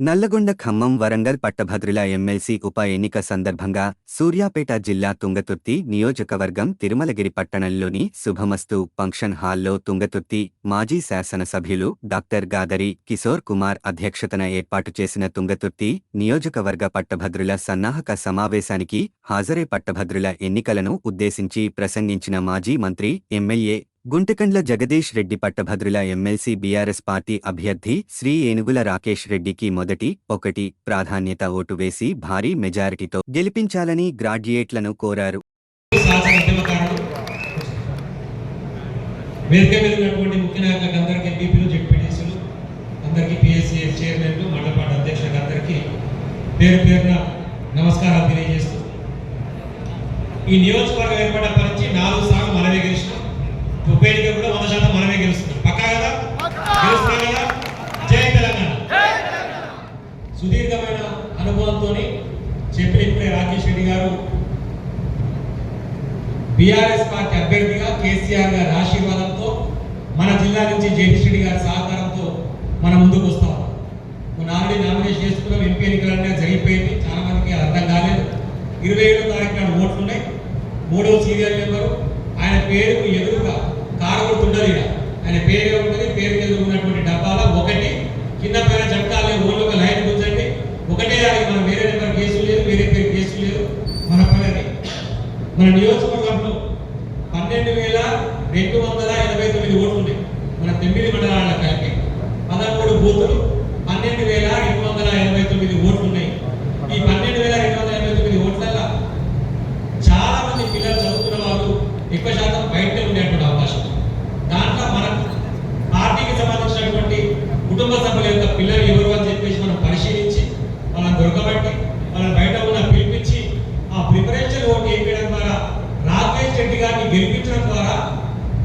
నల్లగొండ ఖమ్మం వరంగల్ పట్టభద్రుల ఎమ్మెల్సీ ఉప ఎన్నిక సందర్భంగా సూర్యాపేట జిల్లా తుంగతుర్తి నియోజకవర్గం తిరుమలగిరి పట్టణంలోని శుభమస్తు ఫంక్షన్ హాల్లో తుంగతుర్తి మాజీ శాసనసభ్యులు డాక్టర్ గాదరి కిశోర్ కుమార్ అధ్యక్షతన ఏర్పాటు చేసిన తుంగతుర్తి నియోజకవర్గ పట్టభద్రుల సన్నాహక సమావేశానికి హాజరే పట్టభద్రుల ఎన్నికలను ఉద్దేశించి ప్రసంగించిన మాజీ మంత్రి ఎమ్మెల్యే గుంటకండ్ల జగదీష్ రెడ్డి పట్టభద్రుల ఎమ్మెల్సీ బీఆర్ఎస్ పార్టీ అభ్యర్థి శ్రీ ఏనుగుల రాకేష్ రెడ్డికి మొదటి ఒకటి ప్రాధాన్యత ఓటు వేసి భారీ మెజారిటీతో గెలిపించాలని గ్రాడ్యుయేట్లను కోరారు. శాసన ఉద్యమకారుడు వేదిక మీద ఉన్నటువంటి ముఖ్య నాయకులకు అందరికీ ఎంపీపీలు జెడ్పీటీసీలు అందరికీ పిఎస్సీ చైర్మన్లు మండల పార్టీ అధ్యక్షులకు అందరికీ పేరు పేరున నమస్కారాలు తెలియజేస్తూ ఈ నియోజకవర్గం ఏర్పడినప్పటి నుంచి నాలుగు సార్లు మనమే గెలిచినాం ఉప ఎన్నిక కూడా వంద శాతం మనమే గెలుస్తున్నాం పక్కా కదా గెలుస్తున్నాం కదా జై తెలంగాణ సుదీర్ఘమైన అనుభవంతో చెప్పిన ఇప్పుడే రాకేష్ రెడ్డి గారు బీఆర్ఎస్ పార్టీ అభ్యర్థిగా కేసీఆర్ గారి ఆశీర్వాదంతో మన జిల్లా నుంచి జగదీష్ రెడ్డి గారి సహకారంతో మనం ముందుకు వస్తాం మన ఆల్రెడీ నామినేషన్ చేసుకున్నాం ఎంపీ ఎన్నికలనే జరిగిపోయింది చాలా మందికి అర్థం కాలేదు. ఇరవై ఏడో తారీఖు ఓట్లు ఉన్నాయి. మూడవ సీరియల్ నెంబరు ఆయన పేరుకు ఎదురుగా కారు గుర్తుండదు ఆయన పేరు ఉంటుంది పేరు ఎదురు ఉన్నటువంటి డబ్బాల ఒకటి కింద పేరు చట్టాలే ఓళ్ళు ఒక లైన్ ఒకటే అది మన వేరే నెంబర్ కేసులు లేదు వేరే పేరు కేసులు లేదు మన పని మన నియోజకవర్గంలో పన్నెండు వేల రెండు వందల ఎనభై తొమ్మిది ఓట్లు ఉన్నాయి మన తొమ్మిది మండలాల కలిపి పదమూడు బూతులు పన్నెండు వేల రెండు వందల ఎనభై తొమ్మిది ఓట్లు ఉన్నాయి ఈ పన్నెండు వేల రెండు వందల ఎనభై తొమ్మిది ఓట్లల్లో చాలా మంది పిల్లలు చదువుతున్న వాళ్ళు ఎక్కువ శాతం బయటనే ఉండేటువంటి అవకాశం. దాంట్లో మనకు పార్టీకి సంబంధించినటువంటి కుటుంబ సభ్యుల యొక్క పిల్లలు ఎవరు అని చెప్పేసి మనం పరిశీలించి వాళ్ళని దొరకబట్టి వాళ్ళని బయట ఉన్న పిలిపించి ఆ ప్రిపరేషన్ ఓటు వేయడం ద్వారా రాకేష్ రెడ్డి గారిని గెలిపించడం ద్వారా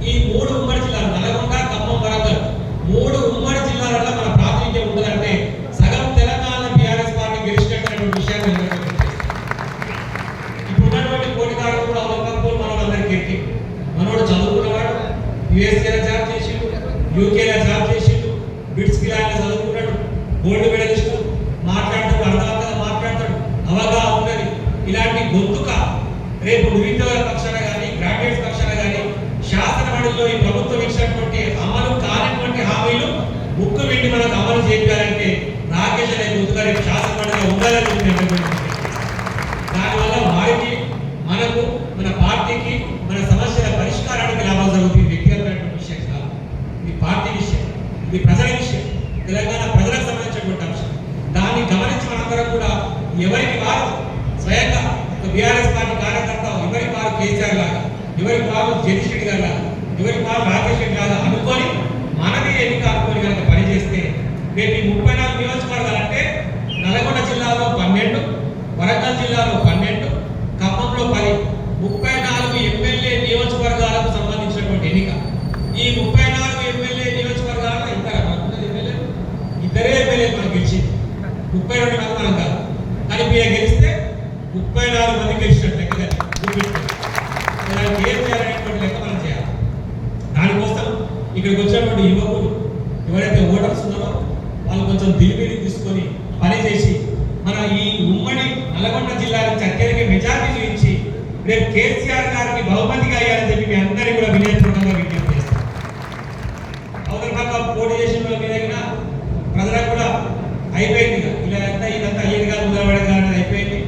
ఈ మూడు ఉమ్మడి జిల్లాలు నల్గొండ ఖమ్మం వరంగల్ మూడు ఉమ్మడి జిల్లాలలో మన ప్రాతినిధ్యం ఉండాలంటే సగం తెలంగాణ బీఆర్ఎస్ పార్టీ గెలిచినటువంటి విషయాన్ని నేను మీకు ఇప్పుడు ఉన్నటువంటి పోటీదారులు కూడా అవకాశం మనం అందరికీ మనోడు చదువుకున్నవాడు యుఎస్ఏలో జాబ్ చేసి యూకేలో జాబ్ చేసి చెప్పారంటే అమలు చేయాలంటే రాకేష్ అనే గొంతుగా రేపు శాసన మండలిలో ఉండాలని చెప్పి నేను అనుకుంటున్నాను. దానివల్ల వారికి మనకు మన పార్టీకి మన సమస్యల పరిష్కారానికి లాభం జరుగుతుంది వ్యక్తిగతమైనటువంటి విషయం కాదు ఇది పార్టీ విషయం ఇది ప్రజల విషయం తెలంగాణ ప్రజలకు సంబంధించినటువంటి అంశం దాన్ని గమనించి మనందరం కూడా ఎవరికి వారు స్వయంగా ఒక బీఆర్ఎస్ పార్టీ కార్యకర్త ఎవరికి వారు కేసీఆర్ లాగా ఎవరికి వారు జగదీష్ రెడ్డి గారు లాగా ఎవరికి వారు రాకేష్ రెడ్డి లాగా అనుకొని మనమే ఎన్నిక అనుకొని కనుక పనిచేస్తే రేపు ఈ ముప్పై నాలుగు నియోజకవర్గాలు అంటే నల్గొండ జిల్లాలో పన్నెండు వరంగల్ జిల్లాలో పన్నెండు ఖమ్మంలో పది ముప్పై నాలుగు ఎమ్మెల్యే నియోజకవర్గాలకు సంబంధించినటువంటి ఎన్నిక ఈ ముప్పై నాలుగు ఎమ్మెల్యే నియోజకవర్గాల్లో ఇంకా మనకున్నది ఎమ్మెల్యే ఇద్దరే ఎమ్మెల్యే మనం గెలిచింది ముప్పై రెండు మంది మనం కాదు కానీ మీరు గెలిస్తే ముప్పై నాలుగు మంది గెలిచినట్టు లెక్క కదా. గుర్తుపెట్టుకోండి. దానికి ఏం చేయాలనేటువంటి లెక్క మనం చేయాలి దానికోసం ఇక్కడికి వచ్చినటువంటి యువకులు ఎవరైతే ఓటర్స్ ఉన్నారో వాళ్ళు కొంచెం దిలిమిని తీసుకొని పని చేసి మన ఈ ఉమ్మడి నల్గొండ జిల్లా నుంచి అత్యధిక మెజార్టీ చూపించి రేపు కేసీఆర్ గారికి బహుమతిగా అయ్యారని చెప్పి మీ అందరికీ కూడా వినయపూర్వకంగా విజ్ఞప్తి చేస్తాను. అవతల పోటీ చేసిన వాళ్ళ మీద ప్రజలకు కూడా అయిపోయింది ఇలా అంతా ఇదంతా అయ్యేది కాదు నిలబడేది కాదు అనేది అయిపోయింది.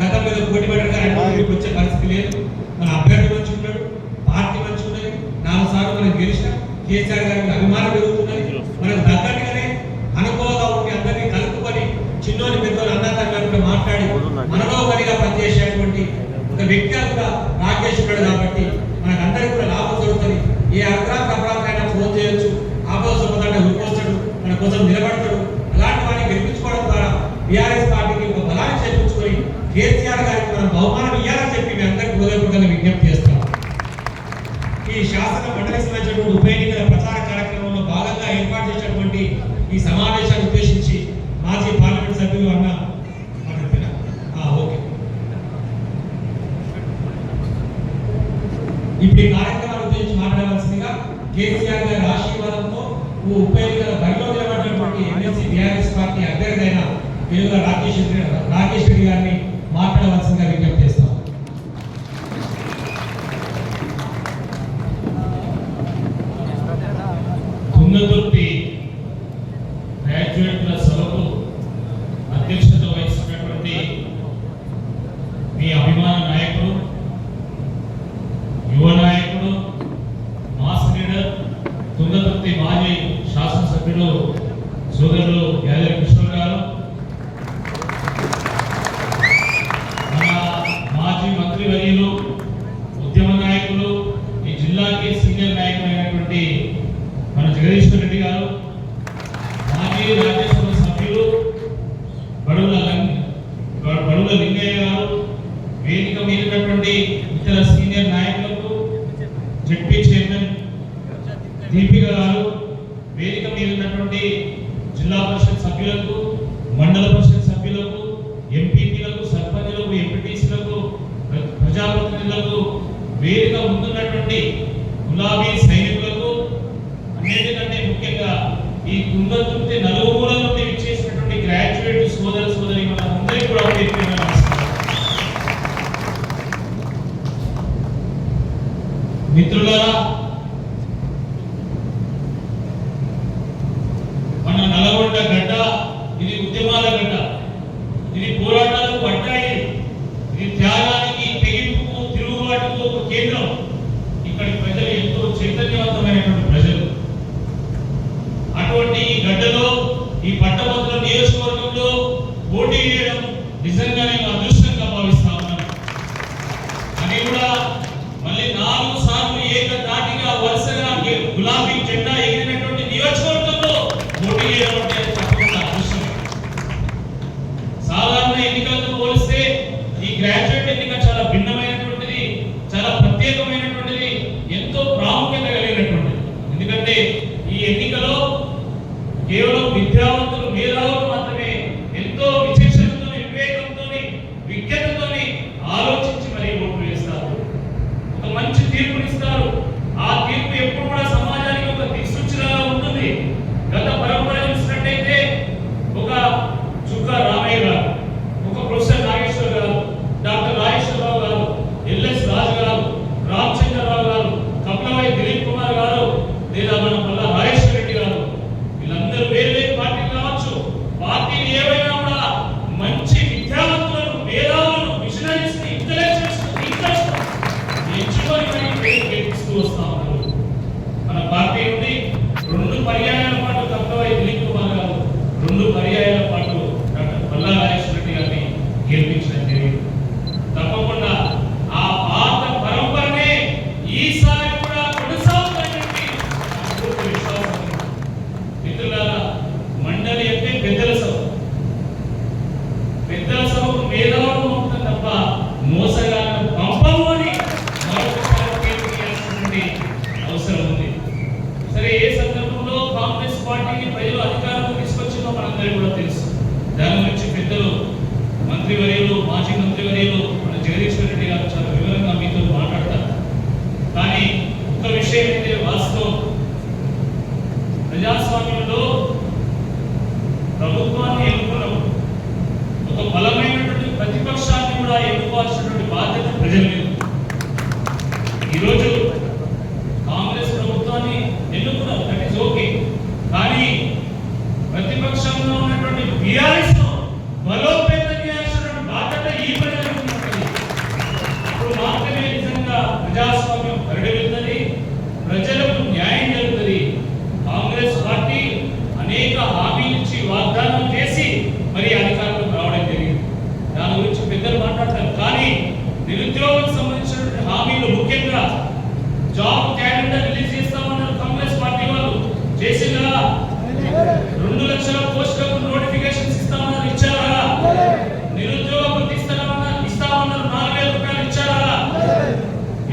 గతంలో ఏదో పోటీ పడ్డారు కానీ వచ్చే పరిస్థితి లేదు. మన అభ్యర్థి మంచి ఉన్నాడు పార్టీ మంచి ఉన్నది నాలుగు సార్లు మనం గెలిచిన కేసీఆర్ గారికి అభిమానం పెరుగుతున్నది. మనకు తగ్గట్టుగానే అనుకోగా ఉండి అందరినీ కలుపుకొని చిన్నోని పెద్దోని అన్నదాన్ని మాట్లాడి మనలో ఒకరిగా పనిచేసేటువంటి ఒక వ్యక్తి నాగేశ్వరుడు కాబట్టి మనకందరికీ కూడా లాభం జరుగుతుంది. ఏ అర్ధరాత్రి అపరాధమైనా ఫోన్ చేయొచ్చు. ఆపద సొంతంటే ఉరిపోస్తాడు మన కోసం నిలబడతాడు. అలాంటి వారిని గెలిపించుకోవడం ద్వారా బీఆర్ఎస్ పార్టీకి ఒక బలాన్ని చేకూర్చుకొని కేసీఆర్ గారికి మనం బహుమానం ఇవ్వాలని చెప్పి మీ అందరికీ హృదయపూర్వకంగా విజ్ఞప్తి చేస్తాం ఈ శాసన మండలి సంబంధించినటువంటి ఉప ఇప్పుడు ఈ కార్యక్రమాల గురించి కేసీఆర్ గారి ఆశీర్వాదంతో ఉప ఎన్నికల బరిలో నిలబడినటువంటి ఎమ్మెల్సీ బీఆర్ఎస్ పార్టీ అభ్యర్థి అయిన వేలుగా రాకేష్ రెడ్డి రాకేష్ రెడ్డి గారిని మాట్లాడవలసిందిగా ఇతర సీనియర్ నాయకులకు జడ్పీ చైర్మన్ దీపిక గారు వేదిక మీద ఉన్నటువంటి జిల్లా పరిషత్ సభ్యులకు మిత్రులారా గులాబీ జెండా ఎగిరినటువంటి నియోజకవర్గంలో పోటీ చేయడం అంటే తప్పకుండా అవసరం సాధారణ ఎన్నికలతో పోలిస్తే ఈ గ్రాడ్యుయేట్ ఎన్నిక చాలా భిన్నమైనటువంటిది చాలా ప్రత్యేకమైనటువంటిది ఎంతో ప్రాముఖ్యత కలిగినటువంటిది. ఎందుకంటే ఈ ఎన్నికలో కేవలం విద్యావంతులు మేధావులు మాత్రమే ఎంతో విశేషంతో వివేకంతో విజ్ఞతతో ఆలోచించి మరి ఓట్లు వేస్తారు. ఒక మంచి తీర్పునిస్తారు. gostava. ప్రజల్ని జాబ్ క్యాలెండర్ రిలీజ్ చేస్తామన్నారు కాంగ్రెస్ పార్టీ వాళ్ళు చేసిందా? రెండు లక్షల పోస్టులకు నోటిఫికేషన్స్ ఇస్తామన్నారు ఇచ్చారా? నిరుద్యోగ వృత్తి ఇస్తామన్నారు ఇస్తామన్నారు నాలుగు వేల రూపాయలు ఇచ్చారా?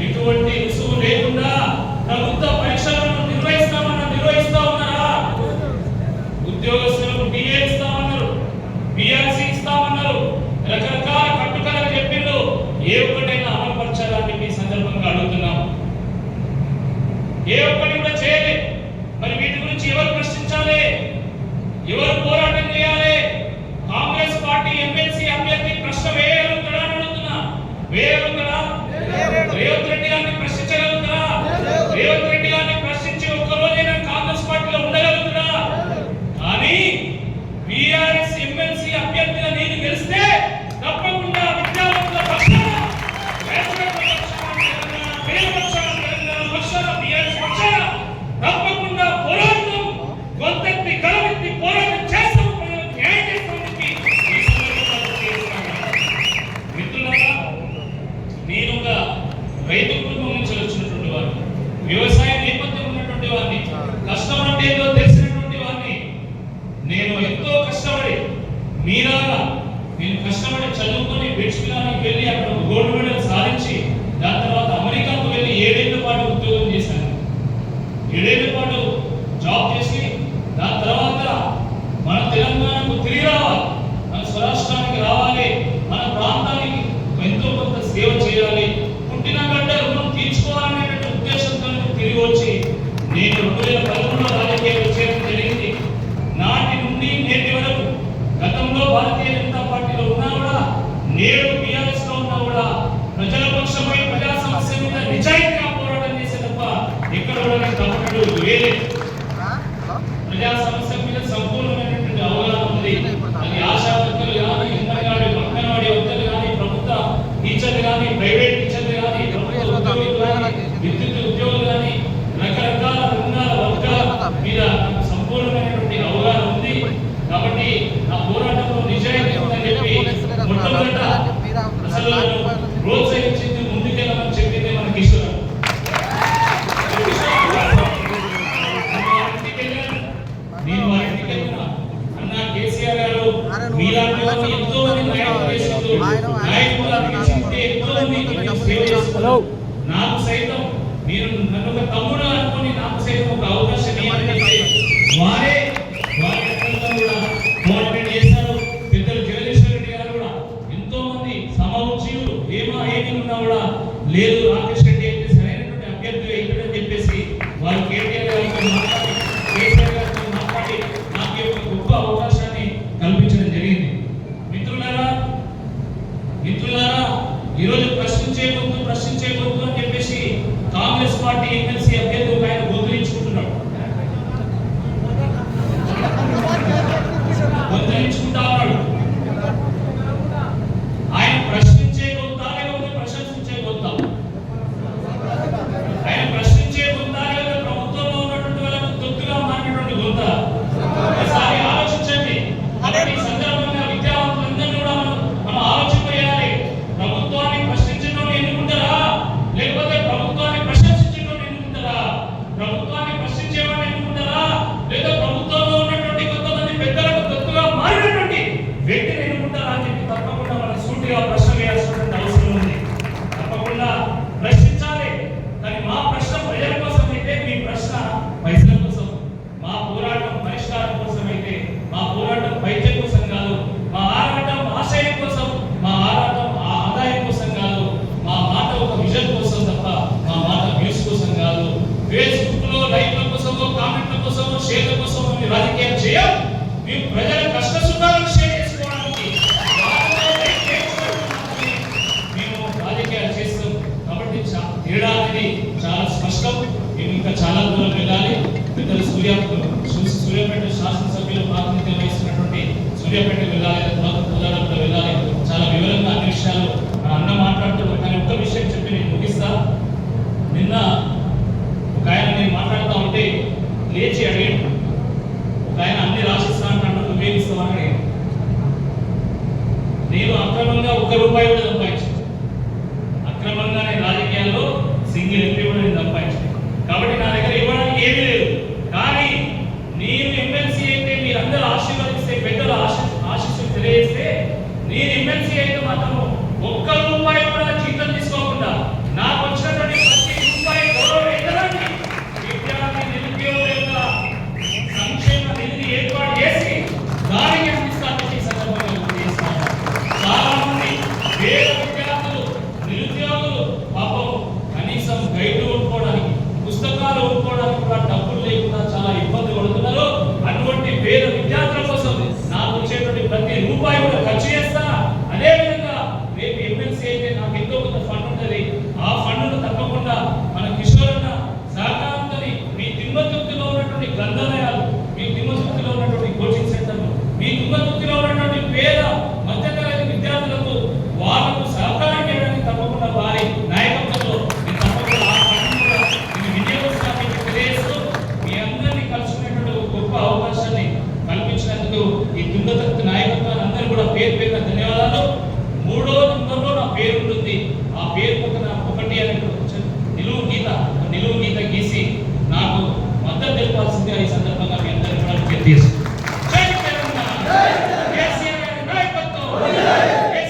ఎటువంటి రుసుము లేకుండా ప్రభుత్వ పరీక్షలను నిర్వహిస్తామన్నారు నిర్వహిస్తా ఉన్నారా? ఉద్యోగస్తులకు బిఏ ఇస్తామన్నారు బిఆర్సి ఇస్తామన్నారు. రకరకాల కట్టుకథలు చెప్పిండ్రు ఏ ఏ ఒక్కటి కూడా చేయలే. మరి వీటి గురించి ఎవరు ప్రశ్నించాలి? ఎవరు प्रयास समस्या ఏమో ఏమి ఉన్నా కూడా లేదు రాకేష్ ರೂಪಾಯಿ Yeah.